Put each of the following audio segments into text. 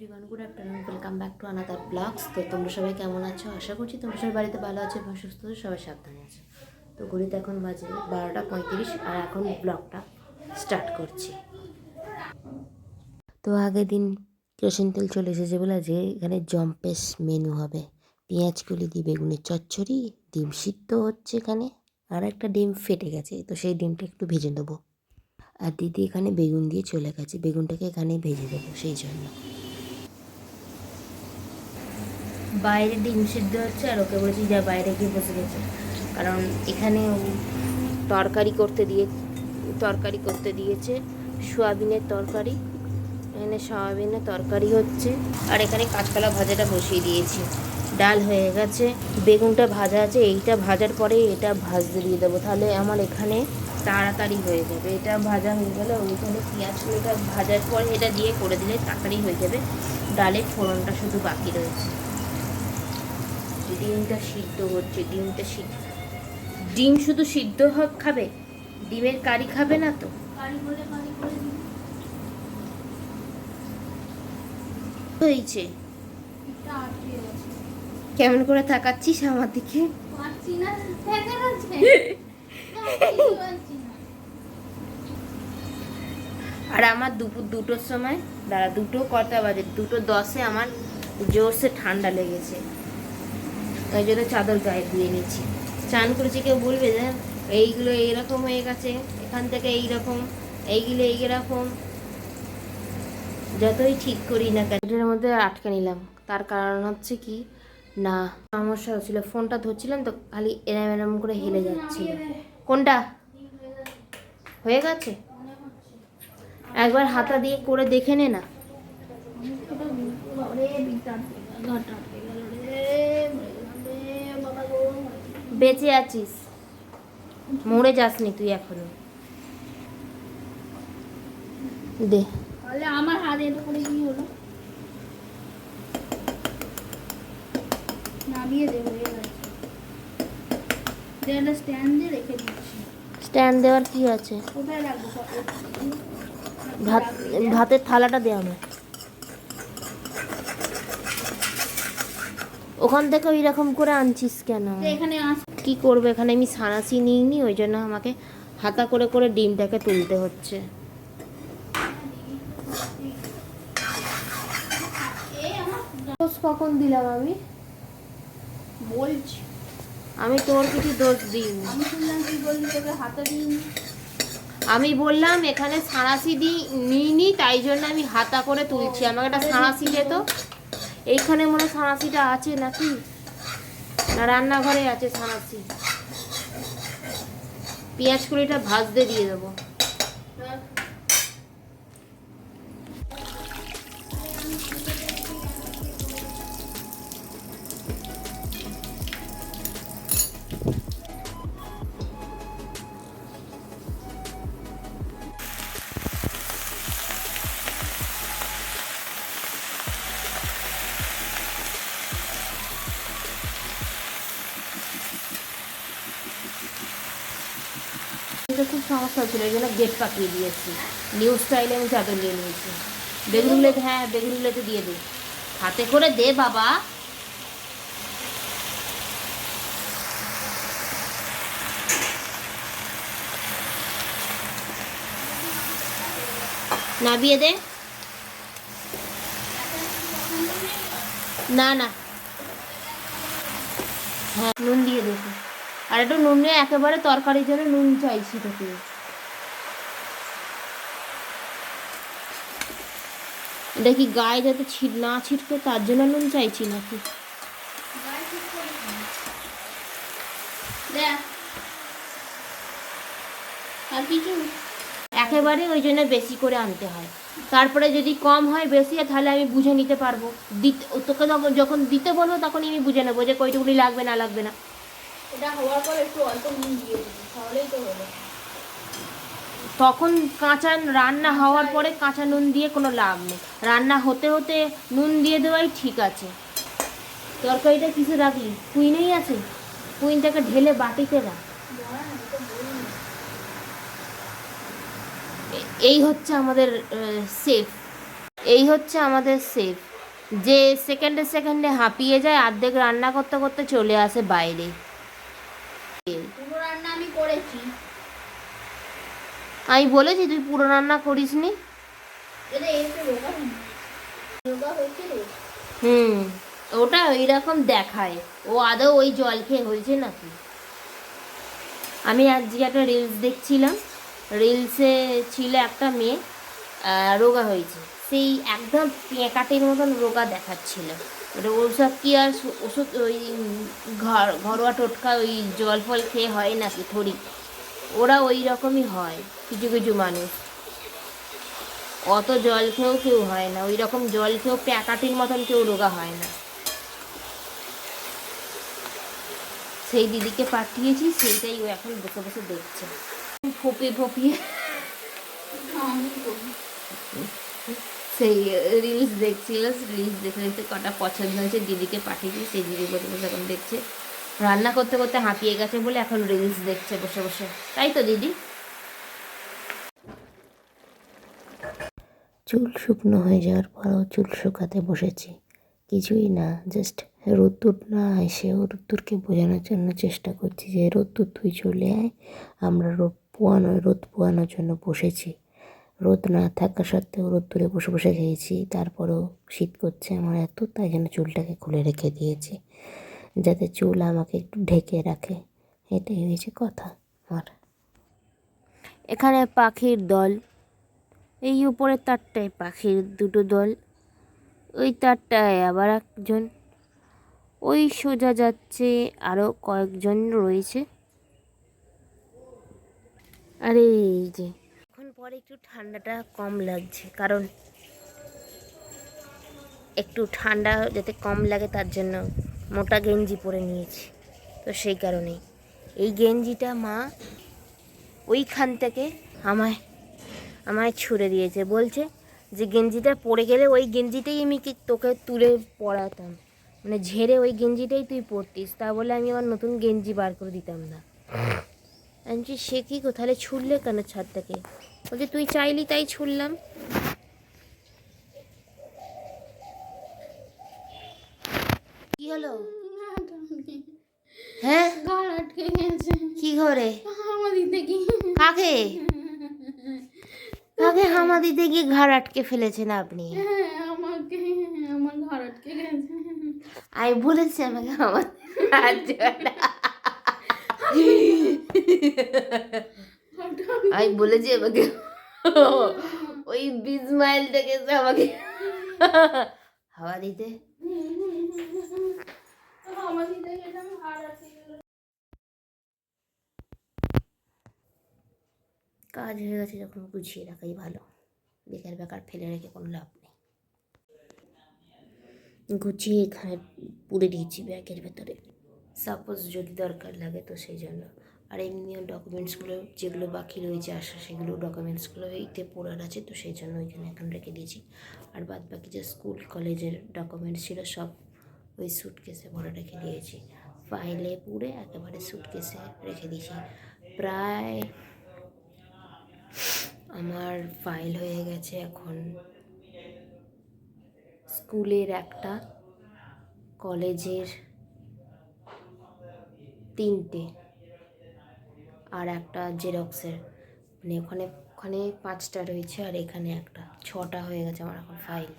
Everyone good afternoon welcome back to another blogs তো তোমরা সবাই কেমন আছো? আশা করছি তোমরা সবাই বাড়িতে ভালো আছো এবং সুস্থ সবাই সাবধানে আছো। তো ঘড়িতে এখন বাজে বারোটা পঁয়ত্রিশ আর এখন ব্লগটা স্টার্ট করছি। তো আগের দিন কেরোসিন তেল চলে এসেছে বলে যে এখানে জম্পেস মেনু হবে। পেঁয়াজ কলি দিয়ে বেগুনের চচ্চড়ি, ডিম সিদ্ধ হচ্ছে এখানে, আর একটা ডিম ফেটে গেছে, তো সেই ডিমটা একটু ভেজে দেবো আর দিদি এখানে বেগুন দিয়ে চলে গেছে, বেগুনটাকে এখানে ভেজে দেবো, সেই জন্য। বাইরে ডিম সিদ্ধ হচ্ছে আর ওকে বলেছি, যা বাইরে গিয়ে বসে গেছে। কারণ এখানে তরকারি করতে দিয়ে, তরকারি করতে দিয়েছে, সোয়াবিনের তরকারি, এখানে সোয়াবিনের তরকারি হচ্ছে। আর এখানে কাঁচকলা ভাজাটা বসিয়ে দিয়েছি। ডাল হয়ে গেছে, বেগুনটা ভাজা আছে, এইটা ভাজার পরে এটা ভাজতে দিয়ে দেবো। তাহলে আমার এখানে তাড়াতাড়ি হয়ে যাবে। এটা ভাজা হয়ে গেলে ওইখানে পেঁয়াজগুলোটা ভাজার পরে এটা দিয়ে করে দিলে তাড়াতাড়ি হয়ে যাবে। ডালের ফোড়নটা শুধু বাকি রয়েছে। ডিমটা সিদ্ধ হচ্ছে ডিমটা সিদ্ধ। ডিম শুধু সিদ্ধ হোক খাবে? ডিমের কারি খাবে না তো? হয়েছে। কেমন করে তাকাচ্ছিস আমার দিকে? আর আমার দুপুর দুটোর সময় দাঁড়া দুটো কটা বাজে? দুটো দশে আমার জোরসে ঠান্ডা লেগেছে। তাই জন্য চাদর গায়ে দিয়ে নিচ্ছি। চান করেছি, কেউ বলবে যে এইগুলো এইরকম হয়ে গেছে, এখান থেকে এইরকম, এইগুলো এইরকম। যতই ঠিক করি না এটার মধ্যে আটকে নিলাম। তার কারণ হচ্ছে কি, না, সমস্যা হচ্ছিল। ফোনটা ধরছিলাম তো, খালি এরম এরম করে হেলে যাচ্ছিল। কোনটা? হয়ে গেছে? একবার হাতা দিয়ে করে দেখে নে না। বেঁচে আছিস। মরে যাসনি তুই এখনও। দে। তাহলে আমার হাতে এটা করে কি হলো? নামিয়ে দেবো একটা স্ট্যান্ড রেখে দিচ্ছি। স্ট্যান্ড দেওয়ার কি আছে? ভাত ভাতের থালাটা দে আমার। ওখান থেকে ওই রকম করে আনছিস কেন? এখানে কি করবে? এখানে আমি সানাসি নিইনি ওই জন্য আমাকে হাতা করে করে ডিমটাকে তুলতে হচ্ছে। দোষ কখন দিলাম আমি? বলছি। আমি তোর কিছু দোষ দিইনি। আমি শুনলাম কি বললি তোকে হাতে আমি বললাম এখানে সাঁড়াশি দিই নিইনি তাই জন্য আমি হাতা করে তুলছি। আমাকে একটা সাঁড়াশি যেত এইখানে মনে হয় সাঁড়াশিটা আছে নাকি? না, রান্নাঘরে আছে সাঁড়াশি পেঁয়াজ কুড়িটা ভাজতে দিয়ে দেবো। এটা খুব সমস্যা হচ্ছিল, এই জন্য গেট পাকিয়ে দিয়েছি। নিউ স্টাইলে আমি চাদর নিয়ে নিয়েছি। বেগুনগুলোতে হ্যাঁ বেগুনগুলোতে দিয়ে দিই। হাতে করে দে বাবা। নাবিয়ে দে। না না। হ্যাঁ নুন দিয়ে দেখো আর একটু নুন নিয়ে একেবারে তরকারির জন্য নুন চাইছি তোকে। দেখি গায়ে যাতে ছিট না ছিটকে তার জন্য নুন চাইছি নাকি? আর কিছু? একেবারে ওই জন্য বেশি করে আনতে হয়। তারপরে যদি কম হয় বেশি হয় তাহলে আমি বুঝে নিতে পারব। দিতে তোকে যখন যখন দিতে বলব তখন আমি বুঝে নেব যে কইটুকুনি লাগবে না লাগবে না। এটা হওয়ার পর একটু অল্প নুন দিয়ে দিবি তাহলেই তো হলো। তখন কাঁচা রান্না হওয়ার পরে কাঁচা নুন দিয়ে কোনো লাভ নেই। রান্না হতে হতে নুন দিয়ে দেওয়াই ঠিক আছে। তরকারিটা কিসে রাখলি? কুইনেই আছে? কুইনটাকে ঢেলে বাটিতে রাখ। এই হচ্ছে আমাদের সেফ এই হচ্ছে আমাদের সেফ যে সেকেন্ডে সেকেন্ডে হাঁপিয়ে যায় অর্ধেক রান্না করতে করতে চলে আসে বাইরে পুরো রান্না আমি করেছি আমি বলেছি তুই পুরো রান্না করিস নি। হুম ওটা ওই রকম দেখায়। ও আদৌ ওই জল খেয়ে হয়েছে নাকি? আমি আজকে একটা রিলস দেখছিলাম। রিলসে ছিল একটা মেয়ে রোগা হয়েছে। সেই একদম পেঁকাটির মতন রোগা দেখাচ্ছিল। ওটা ওসব কি আর ওষুধ ওই ঘর ঘরোয়া টোটকা ওই জল ফল খেয়ে হয় নাকি থরি। ওরা ওই রকমই হয়, কিছু কিছু মানুষ। অত জল খেয়েও কেউ হয় না, ওই রকম জল খেয়েও প্যাকাটির মতন কেউ রোগা হয় না। সেই দিদিকে পাঠিয়েছি, সেইটাই ও এখন বসে বসে দেখছে। ফোপিয়ে ফোপিয়ে সেই রিলস দেখছিল রিলস দেখে দেখতে কটা পছন্দ হয়েছে, দিদিকে পাঠিয়েছি, সেই দিদি বসে বসে এখন দেখছে। রান্না করতে করতে হাঁপিয়ে গেছে বলে এখন রিলস দেখছে বসে বসে। তাই তো, দিদি? চুল শুকনো হয়ে যাওয়ার পরও চুল শুকাতে বসেছি। কিছুই না জাস্ট রোদ্দুর না এসেও রোদ্দুরকে বোঝানোর জন্য চেষ্টা করছি যে, রোদ্দুর তুই চলে আয়, আমরা রোদ পোয়ানো, রোদ পোয়ানোর জন্য বসেছি। রোদ না থাকা সত্ত্বেও রোদ্দুরে বসে বসে খেয়েছি, তারপরেও শীত করছে আমার এত, তাই জন্য চুলটাকে খুলে রেখে দিয়েছি। যাতে চুল আমাকে একটু ঢেকে রাখে। এটাই হয়েছে কথা আমার। এখানে পাখির দল। এই উপরের তারটায় পাখির দুটো দল। ওই তারটায় আবার একজন। ওই সোজা যাচ্ছে আরও কয়েকজন রয়েছে। আরে এই যে। এখন পরে একটু ঠান্ডাটা কম লাগছে, কারণ একটু ঠান্ডা যাতে কম লাগে তার জন্য মোটা গেঞ্জি পরে নিয়েছি। তো সেই কারণেই। এই গেঞ্জিটা মা ওইখান থেকে আমায় আমায় ছুড়ে দিয়েছে। বলছে যে গেঞ্জিটা পরে গেলে ওই গেঞ্জিটাই আমি কি তোকে তুলে পরাতাম? মানে ঝেড়ে ওই গেঞ্জিটাই তুই পরতিস। তা বলে আমি আবার নতুন গেঞ্জি বার করে দিতাম না। আমি সে কি তাহলে ছুড়লে কেন ছাদটাকে? বলছে, তুই চাইলি তাই ছুড়লাম। হলো? হ্যাঁ? গাল আটকে গেছে। কি করে আমার দিতে কি কাকে? কাকে হামা দিতে গিয়ে ঘাড় আটকে ফেলেছেন আপনি? হ্যাঁ, আমাকে। আমার ঘর আটকে গেছে। আমি বলেছি আমাকে আমার আমি বলেছি আমাকে। ওই বিশ মাইল থেকে আমাকে হাওয়া দিতে। কাজ হয়ে গেছে, যখন গুছিয়ে রাখাই ভালো। বেকার বেকার ফেলে রেখে কোনো লাভ নেই। গুছিয়ে এখানে পুড়ে দিয়েছি ব্যাগের ভেতরে। সাপোজ যদি দরকার লাগে তো সেই জন্য। আর এমনি ডকুমেন্টসগুলো যেগুলো বাকি রয়েছে আসা, সেগুলো ডকুমেন্টসগুলো এইতে পড়ার আছে, তো সেই জন্য ওইখানে এখন রেখে দিয়েছি। আর বাদ বাকি যে স্কুল কলেজের ডকুমেন্টস ছিল সব ওই সুটকেসে ভরে রেখে দিয়েছি। ফাইলে পুড়ে একেবারে সুটকেসে রেখে দিয়েছি। প্রায় আমার ফাইল হয়ে গেছে এখন স্কুলের একটা কলেজের তিনটে। আর একটা জেরক্সের মানে ওখানে ওখানে পাঁচটা রয়েছে আর এখানে একটা। ছটা হয়ে গেছে আমার এখন ফাইল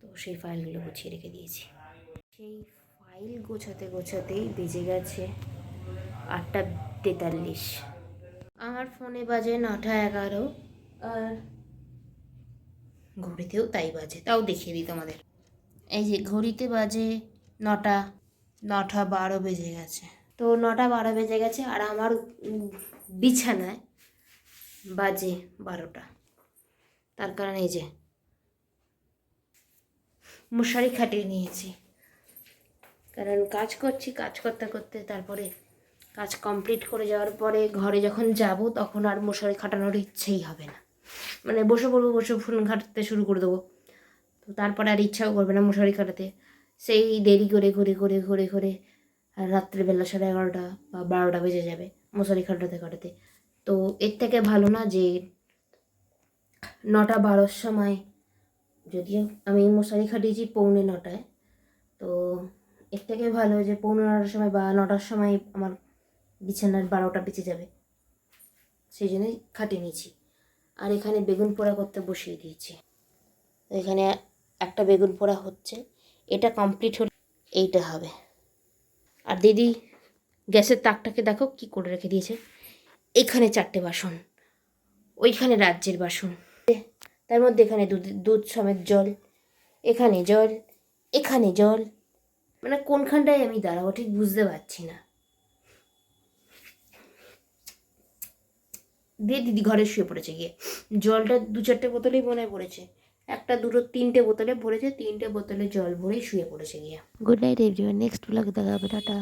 তো সেই ফাইলগুলো গুছিয়ে রেখে দিয়েছি। সেই ফাইল গোছাতে গোছাতেই বেজে গেছে আটটা তেতাল্লিশ। আমার ফোনে বাজে নটা এগারো। আর ঘড়িতেও তাই বাজে। তাও দেখিয়ে দিই তোমাদের। এই যে ঘড়িতে বাজে নটা নটা বারো বেজে গেছে। তো নটা বারো বেজে গেছে আর আমার বিছানায় বাজে বারোটা। তার কারণ এই যে মশারি খাটিয়ে নিয়েছি। কারণ কাজ করছি, কাজ করতে করতে তারপরে কাজ কমপ্লিট করে যাওয়ার পরে ঘরে যখন যাব তখন আর মশারি খাটানোর ইচ্ছেই হবে না। মানে বসে পড়ব, বসে ফোন ঘাঁটতে শুরু করে দেবো। তো তারপরে আর ইচ্ছাও করবে না মশারি খাটাতে। সেই দেরি করে করে করে করে করে আর রাত্রিবেলা সাড়ে এগারোটা বা বারোটা বেজে যাবে মশারি খাটাতে কাটাতে তো এর থেকে ভালো না যে নটা বারোর সময় যদিও আমি মশারি খাটিয়েছি পৌনে নটায়, তো এর থেকে ভালো যে পৌনে নটার সময় বা নটার সময় আমার বিছানার বারোটা বেঁচে যাবে। সেই জন্যই খাটিয়ে নিয়েছি। আর এখানে বেগুন পোড়া করতে বসিয়ে দিয়েছি। এখানে একটা বেগুন পোড়া হচ্ছে, এটা কমপ্লিট হলে এইটা হবে। আর দিদি গ্যাসের তাকটাকে দেখো কি করে রেখে দিয়েছে। এখানে চারটে বাসন, ওইখানে রাজ্যের বাসন, তার মধ্যে এখানে দুধ দুধ সমেত জল, এখানে জল এখানে জল। মানে কোনখানটায় আমি দাঁড়াবো ঠিক বুঝতে পারছি না। দিয়ে দিদি ঘরে শুয়ে পড়েছে গিয়ে। জলটা দু চারটে বোতলেই মনে পড়েছে। একটা দুটো তিনটে বোতলে ভরেছে, তিনটে বোতলে জল ভরে শুয়ে পড়েছে গিয়ে। গুড নাইট এভরিওয়ান নেক্সট ব্লগে দেখা হবে টাটা।